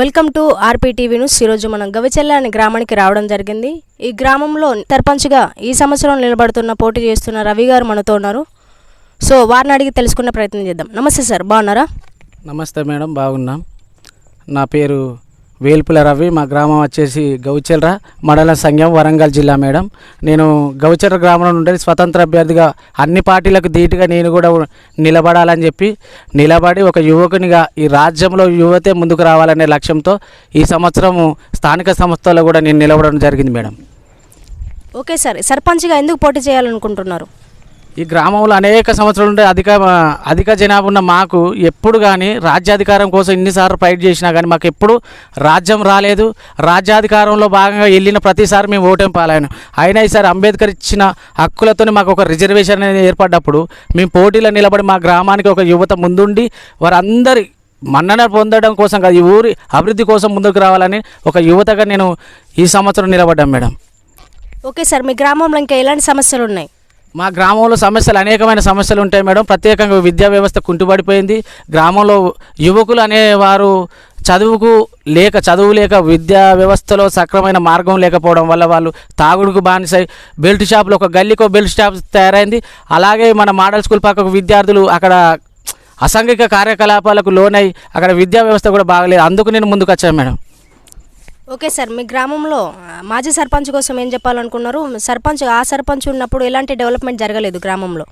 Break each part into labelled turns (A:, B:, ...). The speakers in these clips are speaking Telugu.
A: Welcome to R P TV news. ఈరోజు మనం గవిచెల్ల అనే గ్రామానికి రావడం జరిగింది. ఈ గ్రామంలో సర్పంచ్గా ఈ సంవత్సరం నిలబడుతున్న పోటీ చేస్తున్న రవి గారు మనతో ఉన్నారు. సో వారిని అడిగి తెలుసుకునే ప్రయత్నం చేద్దాం. నమస్తే సార్ బాగున్నారా?
B: నమస్తే మేడం బాగున్నాం. నా పేరు వేల్పుల రవి మా గ్రామం వచ్చేసి గౌచెల్ర మండల సంఘం వరంగల్ జిల్లా మేడం. నేను గౌచెల్ర గ్రామంలో నుండి స్వతంత్ర అభ్యర్థిగా అన్ని పార్టీలకు ధీటుగా నేను కూడా నిలబడాలని చెప్పి నిలబడి ఒక యువకునిగా ఈ రాజ్యంలో యువతే ముందుకు రావాలనే లక్ష్యంతో ఈ సంవత్సరం స్థానిక సంస్థల్లో కూడా నేను నిలబడడం జరిగింది మేడం.
A: ఓకే సార్ సర్పంచ్గా ఎందుకు పోటీ చేయాలనుకుంటున్నారు?
B: ఈ గ్రామంలో అనేక సంవత్సరాలు ఉంటే అధిక అధిక జనాభా ఉన్న మాకు ఎప్పుడు కానీ రాజ్యాధికారం కోసం ఇన్నిసార్లు ఫైట్ చేసినా కానీ మాకు ఎప్పుడు రాజ్యం రాలేదు. రాజ్యాధికారంలో భాగంగా వెళ్ళిన ప్రతిసారి మేము ఓటమి పాలైన అయినా ఈసారి అంబేద్కర్ ఇచ్చిన హక్కులతో మాకు ఒక రిజర్వేషన్ అనేది ఏర్పడ్డప్పుడు మేము పోటీలో నిలబడి మా గ్రామానికి ఒక యువత ముందుండి వారందరి మన్నన పొందడం కోసం కాదు ఈ ఊరి అభివృద్ధి కోసం ముందుకు రావాలని ఒక యువతగా నేను ఈ సంవత్సరం నిలబడ్డాను మేడం.
A: ఓకే సార్ మీ గ్రామంలో ఇంకా ఎలాంటి సమస్యలు ఉన్నాయి?
B: మా గ్రామంలో సమస్యలు అనేకమైన సమస్యలు ఉంటాయి మేడం. ప్రత్యేకంగా విద్యా వ్యవస్థ కుంటుపడిపోయింది గ్రామంలో యువకులు అనేవారు చదువుకు లేక చదువు లేక విద్యా వ్యవస్థలో సక్రమైన మార్గం లేకపోవడం వల్ల వాళ్ళు తాగుడుకు బానిసై బెల్ట్ షాప్లో ఒక గల్లీకో బెల్ట్ షాప్ తయారైంది. అలాగే మన మోడల్ స్కూల్ పక్కకు విద్యార్థులు అక్కడ అసాంఘిక కార్యకలాపాలకు లోనై అక్కడ విద్యా వ్యవస్థ కూడా బాగలేదు. అందుకు నేను ముందుకు వచ్చాను మేడం.
A: ఓకే సార్ మీ గ్రామంలో మాజీ సర్పంచ్ కోసం ఏం చెప్పాలనుకున్నారు? సర్పంచ్ ఆ సర్పంచ్ ఉన్నప్పుడు ఎలాంటి డెవలప్మెంట్ జరగలేదు గ్రామంలో?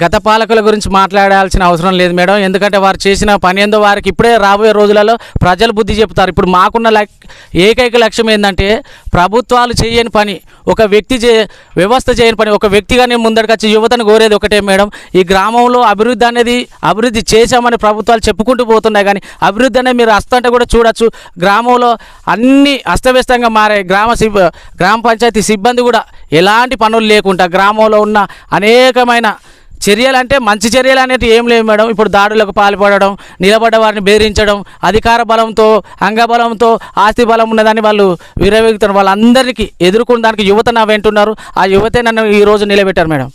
B: గత పాలకుల గురించి మాట్లాడాల్సిన అవసరం లేదు మేడం. ఎందుకంటే వారు చేసిన పని ఏందో వారికి ఇప్పుడే రాబోయే రోజులలో ప్రజలు బుద్ధి చెప్తారు. ఇప్పుడు మాకున్న లక్ ఏకైక లక్ష్యం ఏంటంటే ప్రభుత్వాలు చేయని పని ఒక వ్యక్తి చే వ్యవస్థ చేయని పని ఒక వ్యక్తిగా నేను ముందరికి వచ్చి యువతను కోరేది ఒకటే మేడం. ఈ గ్రామంలో అభివృద్ధి అనేది అభివృద్ధి చేశామని ప్రభుత్వాలు చెప్పుకుంటూ పోతున్నాయి కానీ అభివృద్ధి అనేది మీరు అస్తంటే కూడా చూడొచ్చు. గ్రామంలో అన్ని అస్తవ్యస్తంగా మారే గ్రామ సిబ్ గ్రామ పంచాయతీ సిబ్బంది కూడా ఎలాంటి పనులు లేకుండా గ్రామంలో ఉన్న అనేకమైన చర్యలు అంటే మంచి చర్యలు అనేవి ఏం లేవు మేడం. ఇప్పుడు దాడులకు పాల్పడడం నిలబడ్డ వారిని బెదిరించడం అధికార బలంతో అంగబలంతో ఆస్తి బలం ఉన్నదని వాళ్ళు విరవేగుతున్నారు. వాళ్ళందరికీ ఎదుర్కొన్న దానికి యువత నా వెంటున్నారు. ఆ యువతే నన్ను ఈ రోజు నిలబెట్టారు మేడం.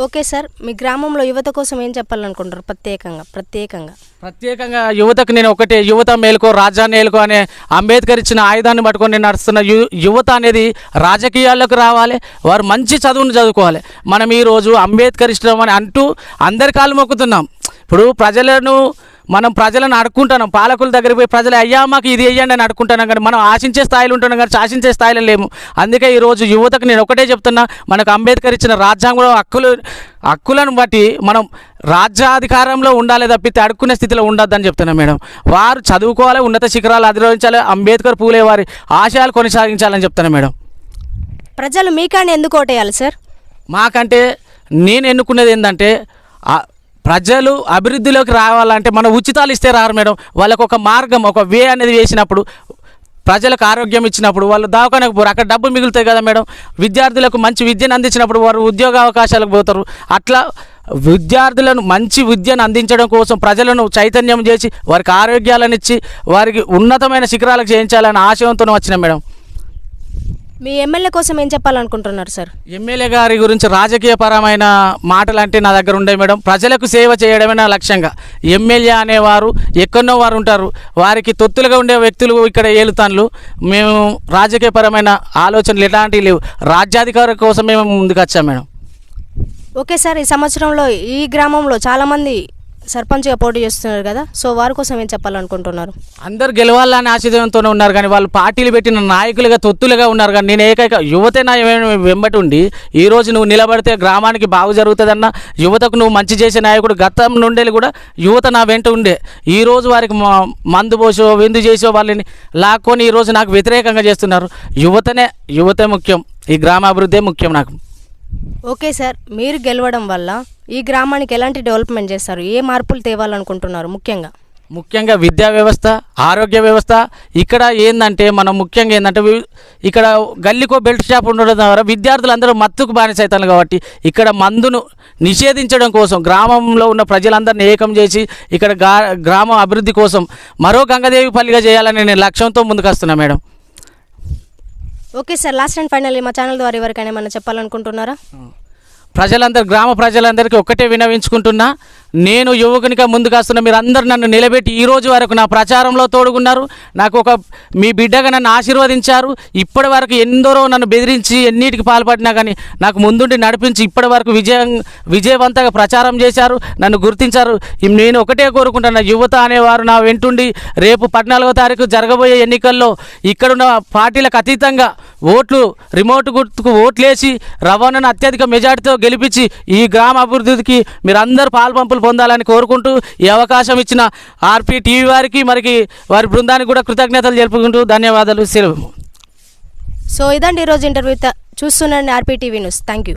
A: ఓకే సార్ మీ గ్రామంలో యువత కోసం ఏం చెప్పాలనుకుంటారు ప్రత్యేకంగా ప్రత్యేకంగా.
B: ప్రత్యేకంగా యువతకు నేను ఒకటే యువత మేలుకో రాజ్యాన్ని మేలుకో అనే అంబేద్కర్ ఇచ్చిన ఆయుధాన్ని పట్టుకొని నడుస్తున్న యు యువత అనేది రాజకీయాల్లోకి రావాలి వారు మంచి చదువును చదువుకోవాలి. మనం ఈరోజు అంబేద్కర్ ఇష్టం అని అంటూ అందరి కాలు మొక్కుతున్నాం. ఇప్పుడు ప్రజలను మనం ప్రజలను అడుక్కుంటున్నాం పాలకుల దగ్గరికి పోయి ప్రజలు అయ్యా మాకు ఇది అయ్యండి అని అడుక్కుంటున్నాం కానీ మనం ఆశించే స్థాయిలో ఉంటున్నాం కానీ శాసించే స్థాయిలో లేము. అందుకే ఈరోజు యువతకు నేను ఒకటే చెప్తున్నా మనకు అంబేద్కర్ ఇచ్చిన రాజ్యాంగంలో హక్కులు హక్కులను బట్టి మనం రాజ్యాధికారంలో ఉండాలి తప్పితే అడుక్కునే స్థితిలో ఉండొద్దని చెప్తున్నా మేడం. వారు చదువుకోవాలి ఉన్నత శిఖరాలు అధిరోహించాలి అంబేద్కర్ పూలే వారి ఆశయాలు కొనసాగించాలని చెప్తున్నా మేడం.
A: ప్రజలు మీకాని ఎందుకు ఓటేయాలి సార్?
B: మాకంటే నేను ఎన్నుకునేది ఏంటంటే ప్రజలు అభివృద్ధిలోకి రావాలంటే మనం ఉచితాలు ఇస్తే రారు మేడం. వాళ్ళకు ఒక మార్గం ఒక వే అనేది వేసినప్పుడు ప్రజలకు ఆరోగ్యం ఇచ్చినప్పుడు వాళ్ళు దావకానికి పోరు. అక్కడ డబ్బు మిగులుతాయి కదా మేడం. విద్యార్థులకు మంచి విద్యను అందించినప్పుడు వారు ఉద్యోగ అవకాశాలకు పోతారు. అట్లా విద్యార్థులను మంచి విద్యను అందించడం కోసం ప్రజలను చైతన్యం చేసి వారికి ఆరోగ్యాలను ఇచ్చి వారికి ఉన్నతమైన శిఖరాలకు చేయించాలని ఆశయంతో వచ్చిన మేడం.
A: మీ ఎమ్మెల్యే కోసం ఏం చెప్పాలనుకుంటున్నారు సార్
B: ఎమ్మెల్యే గారి గురించి రాజకీయపరమైన మాటలు అంటే నా దగ్గర ఉండే మేడం. ప్రజలకు సేవ చేయడమే నా లక్ష్యంగా. ఎమ్మెల్యే అనేవారు ఎక్కడో వారు ఉంటారు. వారికి తొత్తులుగా ఉండే వ్యక్తులు ఇక్కడ ఏలుతాన్లు. మేము రాజకీయపరమైన ఆలోచనలు ఎలాంటివి లేవు. రాజ్యాధికారం కోసం మేము ముందుకు వచ్చాం మేడం.
A: ఓకే సార్ ఈ సంవత్సరంలో ఈ గ్రామంలో చాలామంది సర్పంచ్గా పోటీ చేస్తున్నారు కదా సో వారి కోసం ఏం చెప్పాలనుకుంటున్నారు?
B: అందరు గెలవాలని ఆశయంతోనే ఉన్నారు కానీ వాళ్ళు పార్టీలు పెట్టిన నాయకులుగా తొత్తులుగా ఉన్నారు కానీ నేను ఏకైక యువతే నా వెంబటి ఉండి ఈ రోజు నువ్వు నిలబడితే గ్రామానికి బాగు జరుగుతుందన్న యువతకు నువ్వు మంచి చేసే నాయకుడు గతం నుండి కూడా యువత నా వెంట ఉండే. ఈ రోజు వారికి మ- మందు పోసో విందు చేసో వాళ్ళని లాక్కొని ఈ రోజు నాకు వ్యతిరేకంగా చేస్తున్నారు. యువతనే యువతే ముఖ్యం. ఈ గ్రామాభివృద్ధే ముఖ్యం నాకు.
A: ఓకే సార్ మీరు గెలవడం వల్ల ఈ గ్రామానికి ఎలాంటి డెవలప్మెంట్ చేస్తారు? ఏ మార్పులు తేవాలనుకుంటున్నారు ముఖ్యంగా?
B: ముఖ్యంగా విద్యా వ్యవస్థ ఆరోగ్య వ్యవస్థ ఇక్కడ ఏంటంటే మనం ముఖ్యంగా ఏంటంటే ఇక్కడ గల్లీకో బెల్ట్ షాప్ ఉండడం ద్వారా విద్యార్థులు అందరూ మత్తుకు బానిసవుతారు కాబట్టి ఇక్కడ మందును నిషేధించడం కోసం గ్రామంలో ఉన్న ప్రజలందరినీ ఏకం చేసి ఇక్కడ గా గ్రామం అభివృద్ధి కోసం మరో గంగదేవి పల్లిగా చేయాలని నేను లక్ష్యంతో ముందుకు వస్తున్నా madam.
A: Okay sir last and final మా ఛానల్ ద్వారా ఎవరికైనా ఏమైనా చెప్పాలనుకుంటున్నారా?
B: ప్రజలందరూ గ్రామ ప్రజలందరికీ ఒక్కటే వినవించుకుంటున్నా. నేను యువకునిగా ముందుకు వస్తున్న మీరు అందరు నన్ను నిలబెట్టి ఈ రోజు వరకు నా ప్రచారంలో తోడుకున్నారు నాకు ఒక మీ బిడ్డగా నన్ను ఆశీర్వదించారు. ఇప్పటి వరకు ఎందరో నన్ను బెదిరించి ఎన్నిటికి పాల్పడినా కానీ నాకు ముందుండి నడిపించి ఇప్పటి వరకు విజయం విజయవంతంగా ప్రచారం చేశారు. నన్ను గుర్తించారు. నేను ఒకటే కోరుకుంటున్నా యువత అనేవారు నా వెంటుండి రేపు పద్నాలుగో తారీఖు జరగబోయే ఎన్నికల్లో ఇక్కడున్న పార్టీలకు అతీతంగా ఓట్లు రిమోట్ గుర్తుకు ఓట్లేసి రవాణాను అత్యధిక మెజార్టీతో గెలిపించి ఈ గ్రామ అభివృద్ధికి మీరందరూ పాల్పంపులు పొందాలని కోరుకుంటూ ఈ అవకాశం ఇచ్చిన ఆర్పీ టీవీ వారికి మరికి వారి బృందానికి కూడా కృతజ్ఞతలు తెలుపుకుంటూ ధన్యవాదాలు. సెలవు.
A: సో ఇదండి ఈరోజు ఇంటర్వ్యూ. చూస్తున్నాను R P TV news. Thank you.